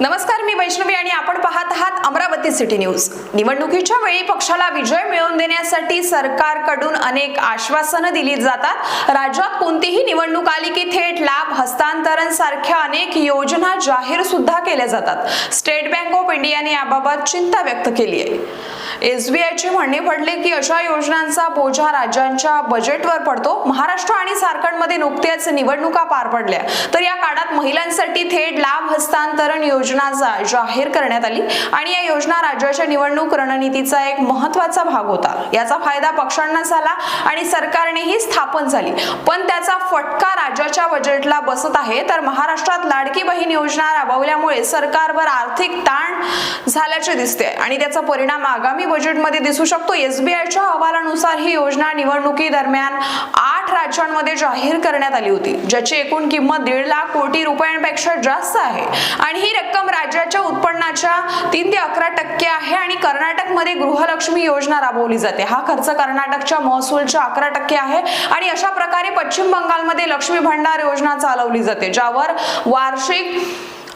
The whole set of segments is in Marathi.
नमस्कार मी वैष्णवी आणि आपण पाहत आहात अमरावती सिटी न्यूज. निवडणुकीच्या वेळी पक्षाला विजय मिळवून देण्यासाठी सरकारकडून अनेक आश्वासनं दिली जातात. राज्यात कोणतीही निवडणूक आली की थेट लाभ हस्तांतरण सारख्या अनेक योजना जाहीर सुद्धा केल्या जातात. स्टेट बँक ऑफ इंडियाने याबाबत चिंता व्यक्त केली आहे. एसबीआयचे म्हणणे पडले की अशा योजनांचा बोजा राज्यांच्या बजेटवर पडतो. महाराष्ट्र आणि झारखंडमध्ये नुकत्याच निवडणुका पार पडल्या. तर या काळात महिलांसाठी थेट लाभ हस्तांतरण योजना जा- जाहीर करण्यात आली आणि या योजना राज्याच्या निवडणूक रणनीतीचा एक महत्त्वाचा भाग होता. याचा फायदा पक्षांना झाला आणि सरकारनेही स्थापन झाली. पण त्याचा फटका राज्याच्या बजेटला बसत आहे तर महाराष्ट्रात लाडकी बहीण योजना राबवल्यामुळे सरकारवर आर्थिक ताण झाल्याचे दिसते. आणि त्याचा परिणाम आगामी बजेटमध्ये दिसू शकतो. एसबीआयच्या अहवालानुसार ही योजना निवडणुकी दरम्यान आठ आठ राज्यांमध्ये जाहीर करण्यात आली होती ज्याची एकूण किंमत दीड लाख कोटी रुपयांपेक्षा जास्त आहे. आणि ही रक्कम राज्याच्या उत्पन्नाच्या तीन ते अकरा टक्के आहे आणि कर्नाटकमध्ये गृहलक्ष्मी योजना राबवली जाते. हा खर्च कर्नाटकच्या महसूलच्या अकरा टक्के आहे आणि अशा प्रकारे पश्चिम बंगालमध्ये लक्ष्मी भंडार योजना चालवली जाते ज्यावर वार्षिक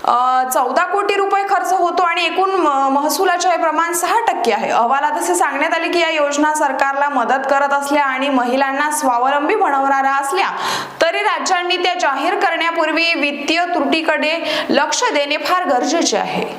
चौदा कोटी रुपये खर्च होतो आणि एकूण म- महसुलाचे हे प्रमाण सहा टक्के आहे. अहवालात असे सांगण्यात आले की या योजना सरकारला मदत करत असल्या आणि महिलांना स्वावलंबी बनवणाऱ्या असल्या तरी राज्यांनी त्या जाहीर करण्यापूर्वी वित्तीय त्रुटीकडे लक्ष देणे फार गरजेचे आहे.